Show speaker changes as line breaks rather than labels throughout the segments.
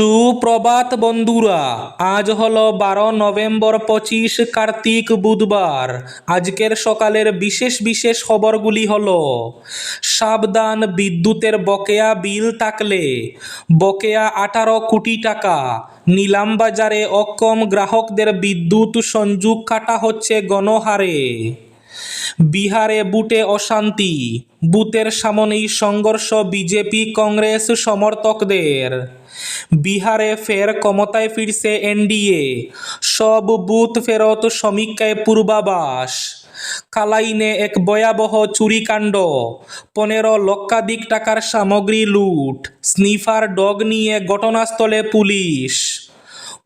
সুপ্রভাত বন্ধুরা, আজ হলো বারো নভেম্বর পঁচিশ কার্তিক বুধবার। আজকের সকালের বিশেষ বিশেষ খবরগুলি হল, সাবধান বিদ্যুতের বকেয়া বিল থাকলে, বকেয়া আঠারো কোটি টাকা, নিলাম বাজারে অক্ষম গ্রাহকদের বিদ্যুৎ সংযোগ কাটা হচ্ছে গণহারে। বিহারে বুটে অশান্তি, বুথের সামনেই সংঘর্ষ বিজেপি কংগ্রেস সমর্থকদের। বিহারে ফের ক্ষমতায় ফিরছে এনডিএ। সব বুথ ফেরত সমীক্ষায় পূর্বাবাস কালাইনে এক ভয়াবহ চুরিকাণ্ড। পনেরো লক্ষাধিক টাকার সামগ্রী লুট। স্নিফার ডগ নিয়ে ঘটনাস্থলে পুলিশ।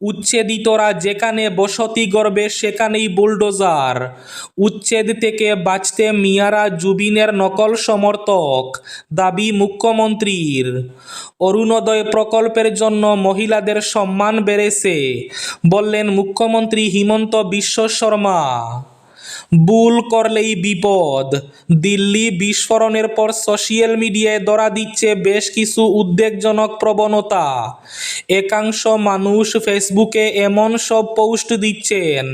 উচ্ছেদিতরা যেখানে বসতি গড়বে সেখানেই বুলডোজার। উচ্ছেদ থেকে বাঁচতে মিয়ারা জুবিনের নকল সমর্থক, দাবি মুখ্যমন্ত্রীর। অরুণোদয় প্রকল্পের জন্য মহিলাদের সম্মান বেড়েছে, বললেন মুখ্যমন্ত্রী হিমন্ত বিশ্ব শর্মা। ভুল করলেই বিপদ। দিল্লি বিস্ফোরণের পর সোশ্যাল মিডিয়ায় ধরা দিচ্ছে বেশ কিছু উদ্বেগজনক প্রবণতা। একাংশ মানুষ ফেসবুকে এমন সব পোস্ট দিচ্ছেন,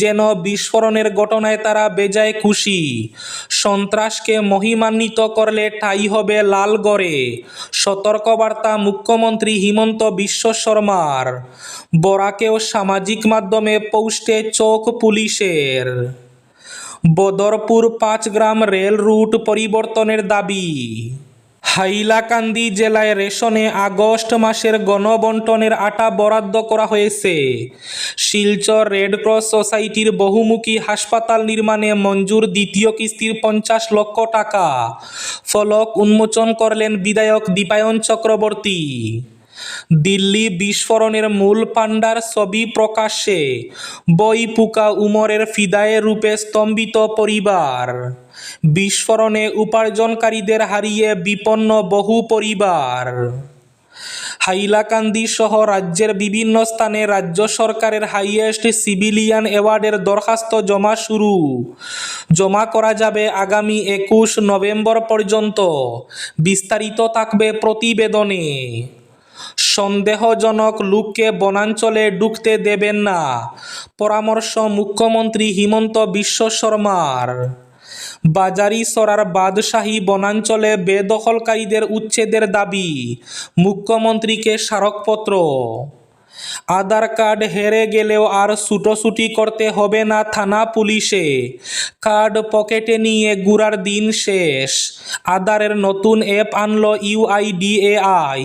যেন বিস্ফোরণের ঘটনায় তারা বেজায় খুশি। সন্ত্রাসকে মহিমান্বিত করলে ঠাই হবে লালগড়ে সতর্কবার্তা মুখ্যমন্ত্রী হিমন্ত বিশ্ব শর্মার। বরাকেও সামাজিক মাধ্যমে পোস্টে চোখ পুলিশের বদরপুর পাঁচ গ্রাম রেল রুট পরিবর্তনের দাবি। হাইলাকান্দি জেলায় রেশনে আগস্ট মাসের গণবন্টনের আটা বরাদ্দ করা হয়েছে। শিলচর রেডক্রস সোসাইটির বহুমুখী হাসপাতাল নির্মাণে মঞ্জুর দ্বিতীয় কিস্তির পঞ্চাশ লক্ষ টাকা। ফলক উন্মোচন করলেন বিধায়ক দীপায়ন চক্রবর্তী। দিল্লি বিস্ফোরণের মূল পাণ্ডার ছবি প্রকাশ্যে। বই পুকা উমরের ফিদায়ে রূপে স্তম্ভিত পরিবার। বিস্ফোরণে উপার্জনকারীদের হারিয়ে বিপন্ন বহু পরিবার। হাইলাকান্দি সহ রাজ্যের বিভিন্ন স্থানে রাজ্য সরকারের হাইয়েস্ট সিভিলিয়ান অ্যাওয়ার্ডের দরখাস্ত জমা শুরু। জমা করা যাবে আগামী একুশ নভেম্বর পর্যন্ত। বিস্তারিত থাকবে প্রতিবেদনে। সন্দেহজনক লোককে বনাঞ্চলে ঢুকতে দেবেন না। পরামর্শ মুখ্যমন্ত্রী হিমন্ত বিশ্ব শর্মার। বাজারি সরার বাদশাহী বনাঞ্চলে বেদখলকারীদের উচ্ছেদের দাবি, মুখ্যমন্ত্রীকে স্মারকপত্র। আধার কার্ড হেরে গেলেও আর ছুটোছুটি করতে হবে না থানা পুলিশে। কার্ড পকেটে নিয়ে ঘুরার দিন শেষ। আধারের নতুন অ্যাপ আনলো ইউআইডিএআই।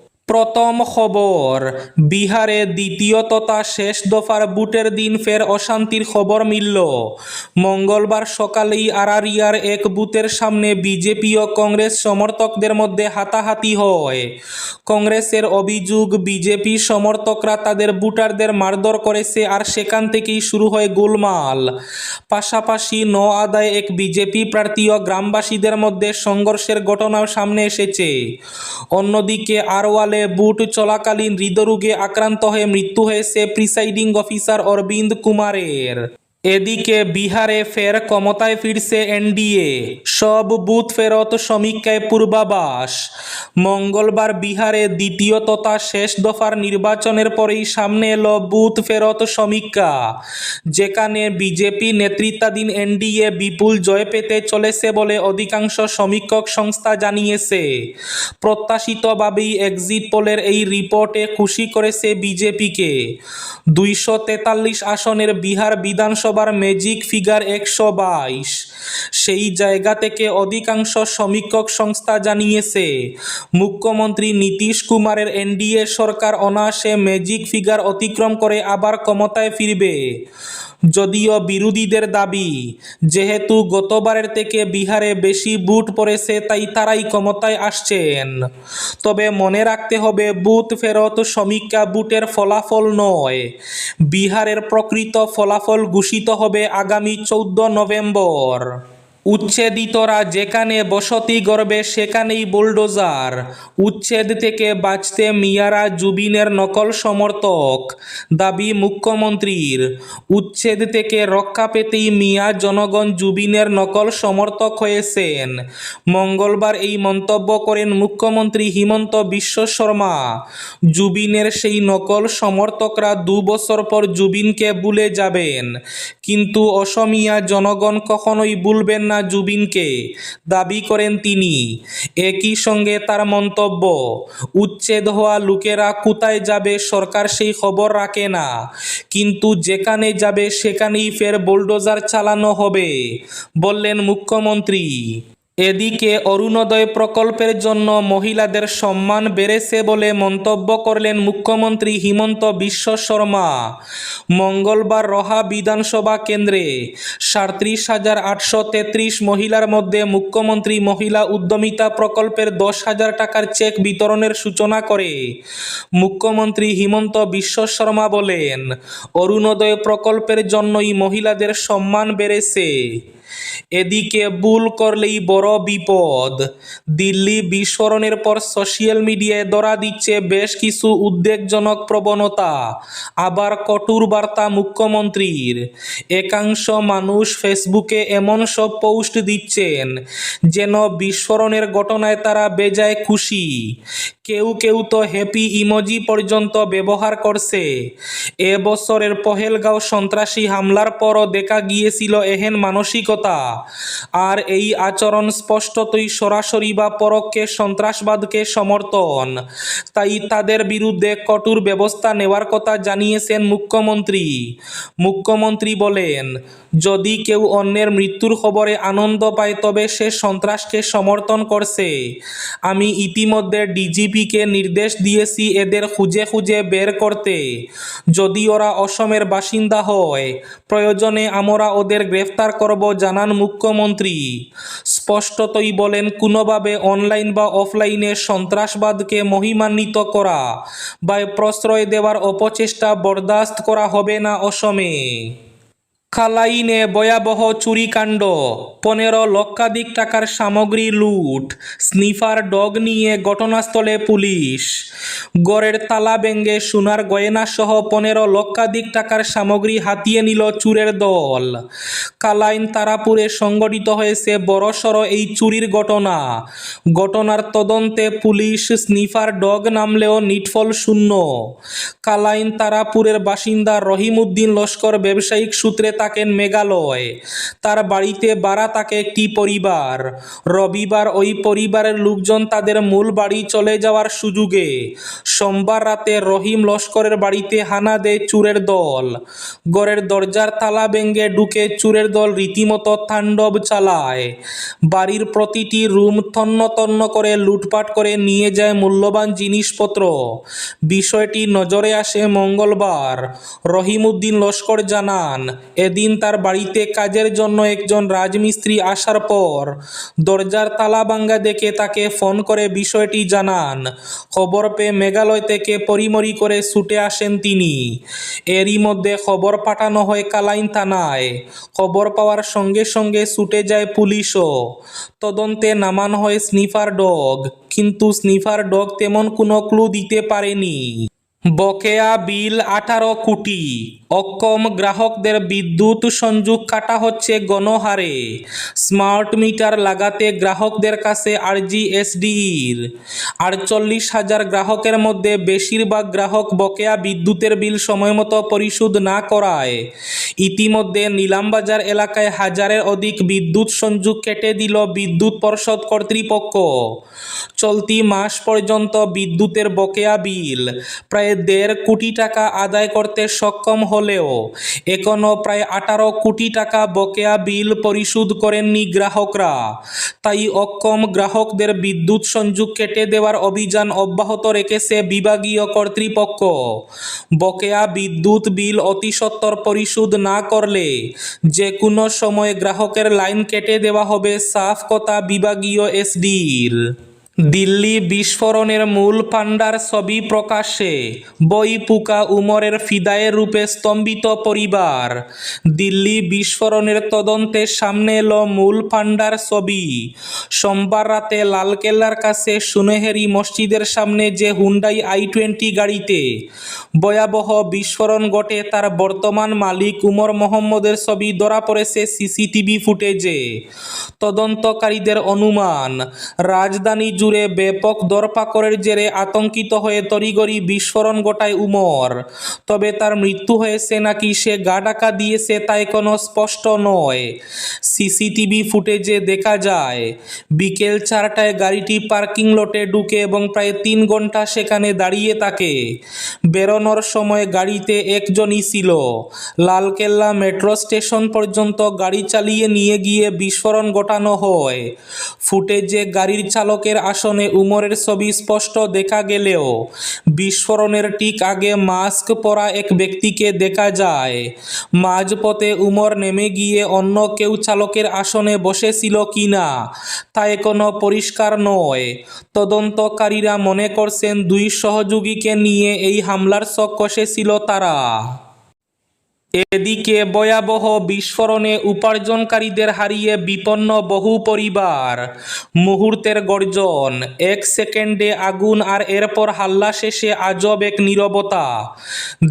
প্রথম খবর, বিহারে দ্বিতীয় তথা শেষ দফার বুটের দিন ফের অশান্তির খবর মিলল। মঙ্গলবার সকালেই আরারিয়ার এক বুথের সামনে বিজেপি ও কংগ্রেস সমর্থকদের মধ্যে হাতাহাতি হয়। কংগ্রেসের অভিযোগ, বিজেপি সমর্থকরা তাদের বুটারদের মারধর করেছে আর সেখান থেকেই শুরু হয় গোলমাল। পাশাপাশি ন আদায় এক বিজেপি প্রার্থী ও গ্রামবাসীদের মধ্যে সংঘর্ষের ঘটনাও সামনে এসেছে। অন্যদিকে আরওয়ালে বুট চলাকালীন হৃদরোগে আক্রান্ত হয়ে মৃত্যু হয়েছে প্রিসাইডিং অফিসার অরবিন্দ কুমারের। এদিকে বিহারে ফের ক্ষমতায় ফিরছে এনডিএ। সব বুথ ফেরত সমীক্ষায় পূর্বাভাস। মঙ্গলবার বিহারে দ্বিতীয় তথা শেষ দফার নির্বাচনের পরেই সামনে এলো বুথ ফেরত সমীক্ষা। যেখানে বিজেপি নেতৃত্বাধীন এনডিএ বিপুল জয় পেতে চলেছে বলে অধিকাংশ সমীক্ষক সংস্থা জানিয়েছে। প্রত্যাশিতভাবেই এক্সিট পোলের এই রিপোর্টে খুশি করেছে বিজেপিকে। দুইশো তেতাল্লিশ আসনের বিহার বিধানসভা বিধানসভার ম্যাজিক ফিগার একশো বাইশ। সেই জায়গা থেকে অধিকাংশ সমীক্ষক সংস্থা জানিয়েছে, মুখ্যমন্ত্রী নীতিশ কুমারের এনডিএ সরকার অনায়াসে ম্যাজিক ফিগার অতিক্রম করে আবার ক্ষমতায় ফিরবে। যদিও বিরোধীদের দাবি, যেহেতু গতবারের থেকে বিহারে বেশি বুট পড়েছে, তাই তারাই ক্ষমতায় আসছেন। তবে মনে রাখতে হবে বুথ ফেরত সমীক্ষা বুটের ফলাফল নয়। বিহারের প্রকৃত ফলাফল ঘোষিত হবে আগামী চৌদ্দ নভেম্বর। উচ্ছেদিতরা যেখানে বসতি গড়বে, সেখানেই বুলডোজার। উচ্ছেদ থেকে বাঁচতে মিয়ারা জুবিনের নকল সমর্থক, দাবি মুখ্যমন্ত্রীর। উচ্ছেদ থেকে রক্ষা পেতেই মিয়া জনগণ জুবিনের নকল সমর্থক হয়েছেন। মঙ্গলবার এই মন্তব্য করেন মুখ্যমন্ত্রী হিমন্ত বিশ্ব শর্মা। জুবিনের সেই নকল সমর্থকরা দু বছর পর জুবিনকে ভুলে যাবেন। কিন্তু অসমিয়া জনগণ কখনোই ভুলবেন না জুবিনকে দাবি করেন তিনি। একই সঙ্গে তার মন্তব্য, উচ্ছেদ হওয়া লোকেরা কোথায় যাবে সরকার সেই খবর রাখে না। কিন্তু যেখানে যাবে সেখানেই ফের বোলডোজার চালানো হবে। বললেন মুখ্যমন্ত্রী। এদিকে অরুণোদয় প্রকল্পের জন্য মহিলাদের সম্মান বেড়েছে বলে মন্তব্য করলেন মুখ্যমন্ত্রী হিমন্ত বিশ্ব শর্মা। মঙ্গলবার রহা বিধানসভা কেন্দ্রে সাঁত্রিশ হাজার আটশো তেত্রিশ মহিলার মধ্যে মুখ্যমন্ত্রী মহিলা উদ্যমিতা প্রকল্পের দশ হাজার টাকার চেক বিতরণের সূচনা করে। মুখ্যমন্ত্রী হিমন্ত বিশ্ব শর্মা বলেন, অরুণোদয় প্রকল্পের জন্যই মহিলাদের সম্মান বেড়েছে। এদিকে ভুল করলেই বড় বিপদ। দিল্লি বিস্ফোরণের পর সোশ্যাল মিডিয়ায় ধরা দিচ্ছে বেশ কিছু উদ্বেগজনক প্রবণতা। আবার কটূর বার্তা মুখ্যমন্ত্রীর। একাংশ মানুষ ফেসবুকে এমন সব পোস্ট দিচ্ছেন, যেন বিস্ফোরণের ঘটনায় তারা বেজায় খুশি। কেউ কেউ তো হ্যাপি ইমোজি পর্যন্ত ব্যবহার করছে। এ বছরের পহেলগাঁও সন্ত্রাসী হামলার পরও দেখা গিয়েছিল এহেন মানসিকতা। আর এই আচরণ স্পষ্টতই সরাসরি বা পরোক্ষে সন্ত্রাসবাদকে সমর্থন। তাই তাদের বিরুদ্ধে কঠোর ব্যবস্থা নেওয়ার কথা জানিয়েছেন মুখ্যমন্ত্রী। মুখ্যমন্ত্রী বলেন, যদি কেউ অন্যের মৃত্যুর খবরে আনন্দ পায়, তবে সে সন্ত্রাসকে সমর্থন করছে। আমি ইতিমধ্যে ডিজিপিকে নির্দেশ দিয়েছি এদের খুঁজে খুঁজে বের করতে। যদি ওরা অসমের বাসিন্দা হয়, প্রয়োজনে আমরা ওদের গ্রেফতার করব, জানান মুখ্যমন্ত্রী। স্পষ্টতই বলেন, কোনোভাবে অনলাইন বা অফলাইনে সন্ত্রাসবাদকে মহিমান্বিত করা বা প্রশ্রয় দেওয়ার অপচেষ্টা বরদাস্ত করা হবে না অসমে। খালাইনে ভয়াবহ চুরিকাণ্ড। পনেরো লক্ষাধিক টাকার সামগ্রী লুট, স্নিফার ডগ নিয়ে ঘটনাস্থলে পুলিশ। গড়ের তালা ভেঙ্গে সোনার গয়না সহ পনেরো লক্ষাধিক টাকার সামগ্রী হাতিয়ে নিল চুরের দল। কালাইন তারাপুরে সংগঠিত হয়েছে বড়সড় এই চুরির ঘটনা। ঘটনার তদন্তে পুলিশ স্নিফার ডগ নামলেও নিটফল শূন্য। কালাইন তারাপুরের বাসিন্দা রহিমউদ্দিন লস্কর ব্যবসায়িক সূত্রে থাকেন মেঘালয়। তার বাড়িতে বাড়া থাকে একটি পরিবার। রবিবার ওই পরিবারের লোকজন তাদের মূল বাড়ি চলে যাওয়ার সুযোগে সোমবার রাতে রহিম লস্করের বাড়িতে হানা দেয় চুরের দল। গড়ের দরজার তালা ভেঙ্গে ঢুকে চুরের দল রীতিমতো তাণ্ডব চালায়। বাড়ির প্রতিটি রুম তন্ন তন্ন করে লুটপাট করে নিয়ে যায় মূল্যবান জিনিসপত্র। বিষয়টি নজরে আসে মঙ্গলবার। রহিমউদ্দিন লস্কর জানান এদিন তার বাড়িতে কাজের জন্য একজন রাজমিস্ত্রি আসার পর দরজার তালা ভাঙ্গা দেখে তাকে ফোন করে বিষয়টি জানান। খবর পেয়ে মেঘালয় থেকে পরিমরি করে ছুটে আসেন তিনি। এরই মধ্যে খবর পাঠানো হয় কালাইন থানায়। খবর পাওয়ার সঙ্গে সঙ্গে ছুটে যায় পুলিশও। তদন্তে নামানো হয় স্নিফার ডগ, কিন্তু স্নিফার ডগ তেমন কোনো ক্লু দিতে পারেনি। বকেয়া বিল আঠারো কোটি। অক্ষম গ্রাহকদের বিদ্যুৎ সংযোগ কাটা হচ্ছে গণহারে। স্মার্ট মিটার লাগাতে গ্রাহকদের কাছে আরজি এসডিইর। আটচল্লিশ হাজার গ্রাহকের মধ্যে বেশিরভাগ গ্রাহক বকেয়া বিদ্যুতের বিল সময়মতো পরিশোধ না করায়। ইতিমধ্যে নিলামবাজার এলাকায় হাজারের অধিক বিদ্যুৎ সংযোগ কেটে দিল বিদ্যুৎ পর্ষদ কর্তৃপক্ষ। চলতি মাস পর্যন্ত বিদ্যুতের বকেয়া বিল প্রায় দেড় কোটি টাকা আদায় করতে সক্ষম হলেও এখনও প্রায় আঠারো কোটি টাকা বকেয়া বিল পরিশোধ করেননি গ্রাহকরা। তাই অক্ষম গ্রাহকদের বিদ্যুৎ সংযোগ কেটে দেওয়ার অভিযান অব্যাহত রেখেছে বিভাগীয় কর্তৃপক্ষ। বকেয়া বিদ্যুৎ বিল অতি সত্বর পরিশোধ না করলে যে কোনো সময় গ্রাহকের লাইন কেটে দেওয়া হবে সাফ কথা বিভাগীয় এসডির। দিল্লি বিস্ফোরণের মূল পাণ্ডার ছবি প্রকাশে বই পুকা উমরের ফিদায়ের রূপে স্তম্ভিত পরিবার। দিল্লি বিস্ফোরণের তদন্তে সামনে এলো মূল পাণ্ডার ছবি। সোমবার রাতে লালকেল্লার কাছে সুনেহেরি মসজিদের সামনে যে হুন্ডাই আই টোয়েন্টি গাড়িতে ভয়াবহ বিস্ফোরণ ঘটে, তার বর্তমান মালিক উমর মোহাম্মদের ছবি ধরা পড়েছে সিসিটিভি ফুটেজে। তদন্তকারীদের অনুমান, রাজধানী জুড়ে ব্যাপক দরপাকড়ের জেরে আতঙ্কিত হয়ে তড়িগড়ি বিস্ফোরণ ঘটায় উমর। তবে তার মৃত্যু হয়েছে নাকি সে গা ডাকা দিয়েছে তাই কোনো স্পষ্ট নয়। সিসিটিভি ফুটেজে দেখা যায়, বিকেল চারটায় গাড়িটি পার্কিং লটে ঢুকে এবং প্রায় তিন ঘণ্টা সেখানে দাঁড়িয়ে থাকে। বেরোনোর সময় গাড়িতে একজনই ছিল। লালকেল্লা মেট্রো স্টেশন পর্যন্ত গাড়ি চালিয়ে নিয়ে গিয়ে বিস্ফোরণ ঘটানো হয়। ফুটেজে গাড়ির চালকের আসনে উমরের ছবি স্পষ্ট দেখা গেলেও বিস্ফোরণের ঠিক আগে মাস্ক পরা এক ব্যক্তিকে দেখা যায়। মাঝপথে উমর নেমে গিয়ে অন্য কেউ চালকের আসনে বসেছিল কিনা তা এখনও পরিষ্কার নয়। তদন্তকারীরা মনে করছেন দুই সহযোগীকে নিয়ে এই হামলার শখ কষেছিল তারা। এদিকে ভয়াবহ বিস্ফোরণে উপার্জনকারীদের হারিয়ে বিপন্ন বহু পরিবার। মুহূর্তের গর্জন, এক সেকেন্ডে আগুন আর এরপর হাল্লা শেষে আজব এক নীরবতা।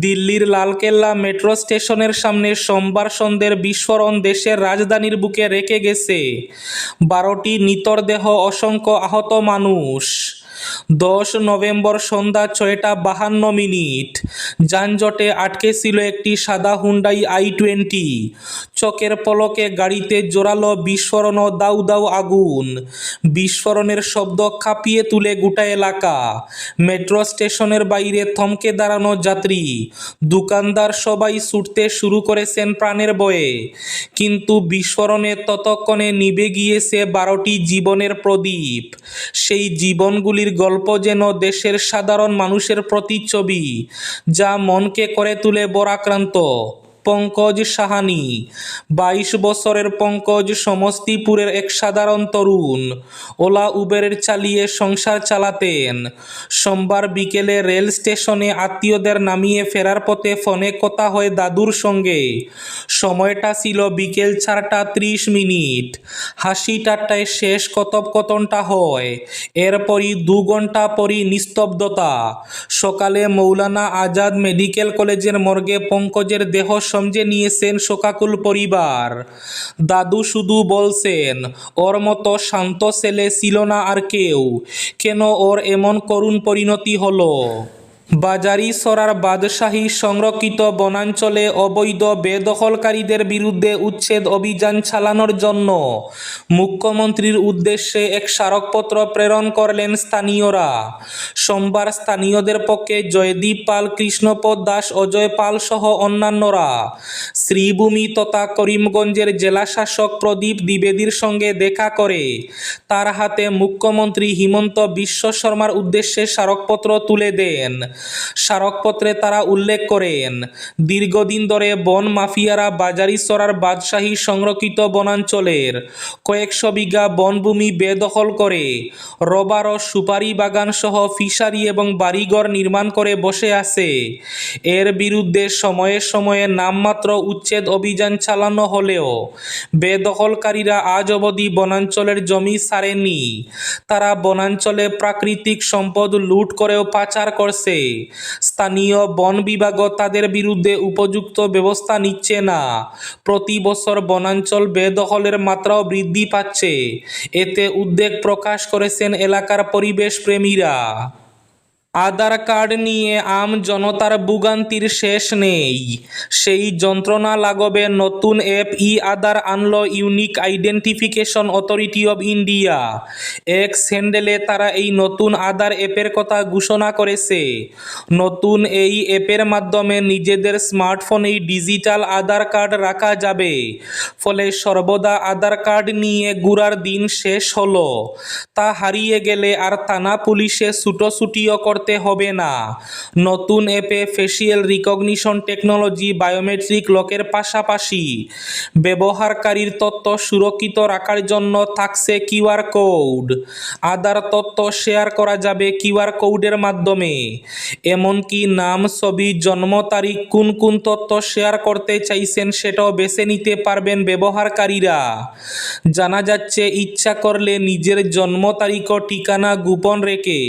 দিল্লির লালকেল্লা মেট্রো স্টেশনের সামনে সোমবার সন্ধ্যের বিস্ফোরণ দেশের রাজধানীর বুকে রেখে গেছে। বারোটি নিতর দেহ অসংখ্য আহত মানুষ। দশ নভেম্বর সন্ধ্যা ছয়টা বাহান্ন মিনিট। যানজটে আটকে ছিল একটি সাদা হুন্ডাই আই টোয়েন্টি চকের পলকে গাড়িতে জোরালো বিস্ফোরণ ও দাউ দাউ আগুন। বিস্ফোরণের শব্দ কাঁপিয়ে তুলে গোটা এলাকা। মেট্রো স্টেশনের বাইরে থমকে দাঁড়ানো যাত্রী। দোকানদার সবাই ছুটতে শুরু করেছেন প্রাণের বয়ে। কিন্তু বিস্ফোরণে ততক্ষণে নিভে গিয়েছে বারোটি জীবনের প্রদীপ। সেই জীবনগুলির গল্প যেন দেশের সাধারণ মানুষের প্রতিচ্ছবি যা মনকে করে তুলে বরাক্রান্ত পঙ্কজ সাহানি। বাইশ বছরের পঙ্কজ সমস্তিপুরের এক সাধারণ তরুণ। ওলা উবেরের চালিয়ে সংসার চালাতেন। সোমবার বিকেলে রেল স্টেশনে আত্মীয়দের নামিয়ে ফেরার পথে ফোনে কথা হয় দাদুর সঙ্গে। সময়টা ছিল বিকেল চারটা ত্রিশ মিনিট। হাসি ঠাট্টায় শেষ কথোপকথনটা হয়। এরপরই দু ঘণ্টা পরই নিস্তব্ধতা। সকালে মৌলানা আজাদ মেডিকেল কলেজের মর্গে পঙ্কজের দেহ সমঝে নিয়েছেন শোকাকুল পরিবার। দাদু শুধু বলছেন, ওর মতো শান্ত ছেলে ছিল না আর কেউ। কেন ওর এমন করুণ পরিণতি হলো? বাজারি সরার বাদশাহী সংরক্ষিত বনাঞ্চলে অবৈধ বেদখলকারীদের বিরুদ্ধে উচ্ছেদ অভিযান চালানোর জন্য। মুখ্যমন্ত্রীর উদ্দেশ্যে এক স্মারকপত্র প্রেরণ করলেন স্থানীয়রা। সোমবার স্থানীয়দের পক্ষে জয়দীপ পাল, কৃষ্ণপদ দাস, অজয় পাল সহ অন্যান্যরা। শ্রীভূমি তথা করিমগঞ্জের জেলাশাসক প্রদীপ দ্বিবেদীর সঙ্গে দেখা করে। তার হাতে মুখ্যমন্ত্রী হিমন্ত বিশ্ব শর্মার উদ্দেশ্যে স্মারকপত্র তুলে দেন। স্মারকপত্রে তারা উল্লেখ করেন, দীর্ঘদিন ধরে বন মাফিয়ারা বাজারিসরার বাদশাহী সংরক্ষিত বনাঞ্চলের কয়েকশো বিঘা বনভূমি বেদখল করে রবার ও সুপারি বাগান সহ ফিশারি এবং বাড়িঘর নির্মাণ করে বসে আছে। এর বিরুদ্ধে সময়ে সময়ে নামমাত্র উচ্ছেদ অভিযান চালানো হলেও বেদখলকারীরা আজ অবধি বনাঞ্চলের জমি ছাড়েনি। তারা বনাঞ্চলে প্রাকৃতিক সম্পদ লুট করেও পাচার করছে। স্থানীয় বন বিভাগও তাদের বিরুদ্ধে উপযুক্ত ব্যবস্থা নিচ্ছে না। প্রতি বছর বনাঞ্চল বেদখলের মাত্রাও বৃদ্ধি পাচ্ছে। এতে উদ্বেগ প্রকাশ করেছেন এলাকার পরিবেশ প্রেমীরা। আধার কার্ড নিয়ে আম জনতার ভোগান্তির শেষ নেই। সেই যন্ত্রণা লাগবে নতুন অ্যাপ ই আধার আনল unique identification authority of India. X হ্যান্ডেলে তারা এই নতুন আধার অ্যাপের কথা ঘোষণা করেছে। নতুন এই অ্যাপের মাধ্যমে নিজেদের স্মার্টফোনেই ডিজিটাল আধার কার্ড রাখা যাবে। ফলে সর্বদা আধার কার্ড নিয়ে ঘুরার দিন শেষ হলো। তা হারিয়ে গেলে আর থানা পুলিশে ছুটোছুটিও করতে হবে না। নতুন অ্যাপে ফেসিয়াল রিকগনিশন টেকনোলজি বায়োমেট্রিক লকের পাশাপাশি ব্যবহারকারীর তথ্য সুরক্ষিত রাখার জন্য থাকছে কিউআর কোড। আধার তথ্য শেয়ার করা যাবে কিউআর কোডের মাধ্যমে। এমনকি নাম, ছবি, জন্ম তারিখ, কোন কোন তথ্য শেয়ার করতে চাইছেন সেটাও বেছে নিতে পারবেন ব্যবহারকারীরা। জানা যাচ্ছে, ইচ্ছা করলে নিজের জন্ম তারিখ ও ঠিকানা গোপন রেখে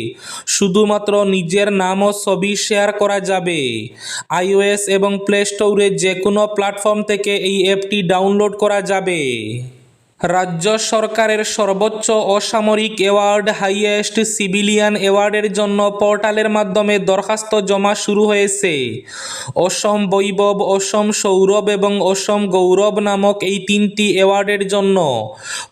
শুধুমাত্র নিজের নাম ও ছবি শেয়ার করা যাবে। আইওএস এবং প্লে স্টোরে যে কোনো প্ল্যাটফর্ম থেকে এই অ্যাপটি ডাউনলোড করা যাবে। রাজ্য সরকারের সর্বোচ্চ অসামরিক অ্যাওয়ার্ড, হাইয়েস্ট সিভিলিয়ান অ্যাওয়ার্ডের জন্য পোর্টালের মাধ্যমে দরখাস্ত জমা শুরু হয়েছে। অসম বৈভব, অসম সৌরভ এবং অসম গৌরব নামক এই তিনটি অ্যাওয়ার্ডের জন্য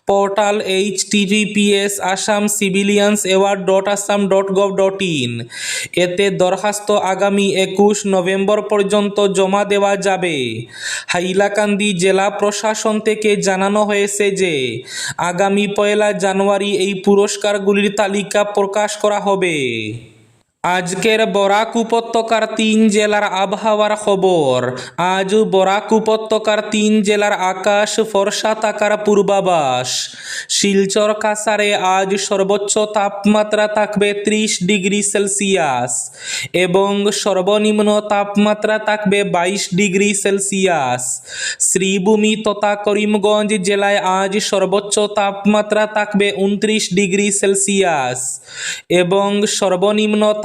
portal H TVPS Assam civilians award dot Assam dot gov dot in. এতে দরখাস্ত আগামী একুশ নভেম্বর পর্যন্ত জমা দেওয়া যাবে। হাইলাকান্দি জেলা প্রশাসন থেকে জানানো হয়েছে যে আগামী পয়লা জানুয়ারি এই পুরস্কারগুলির তালিকা প্রকাশ করা হবে। আজকের বরাক উপত্যকার তিন জেলার আবহাওয়ার খবর। আজ বরাক উপত্যকার তিন জেলার আকাশ ফর্সা থাকার পূর্বাভাস। শিলচর কাসারে আজ সর্বোচ্চ তাপমাত্রা থাকবে ত্রিশ ডিগ্রি সেলসিয়াস এবং সর্বনিম্ন তাপমাত্রা থাকবে বাইশ ডিগ্রি সেলসিয়াস। শ্রীভূমি তথা করিমগঞ্জ জেলায় আজ সর্বোচ্চ তাপমাত্রা থাকবে উনত্রিশ ডিগ্রি সেলসিয়াস এবং সর্বনিম্ন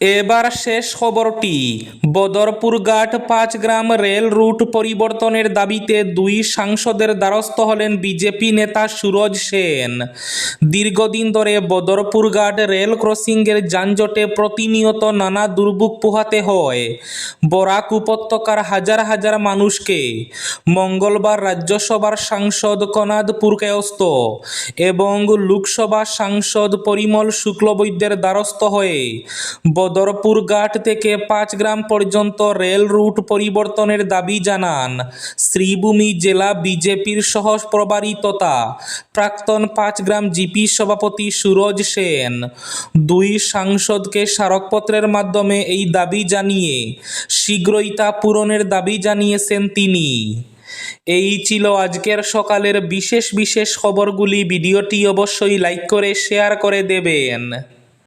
এবার শেষ খবরটি। বদরপুর ঘাট পাঁচ গ্রাম রেল রুট পরিবর্তনের দাবিতে দুই সাংসদের দ্বারস্থ হলেন বিজেপি নেতা সুরজ সেন। দীর্ঘদিন ধরে বদরপুর ঘাট রেল ক্রসিংয়ের যানজটে প্রতিনিয়ত নানা দুর্ভোগ পোহাতে হয়। বরাক উপত্যকার হাজার হাজার মানুষকে মঙ্গলবার রাজ্যসভার সাংসদ কনাদ পুরকায়স্ত এবং লোকসভা সাংসদ পরিমল শুক্লবৈদ্যের দ্বারস্থ হয়ে বদরপুর ঘাট থেকে পাঁচ গ্রাম পর্যন্ত রেল রুট পরিবর্তনের দাবি জানান। শ্রীভূমি জেলা বিজেপির সহ প্রভারী তথা প্রাক্তন পাঁচ গ্রাম জিপি সভাপতি সুরজ সেন। দুই সাংসদকে স্মারকপত্রের মাধ্যমে এই দাবি জানিয়ে, শীঘ্রই তা পূরণের দাবি জানিয়েছেন তিনি। এই ছিল আজকের সকালের বিশেষ বিশেষ খবরগুলি। ভিডিওটি অবশ্যই লাইক করে, শেয়ার করে দেবেন।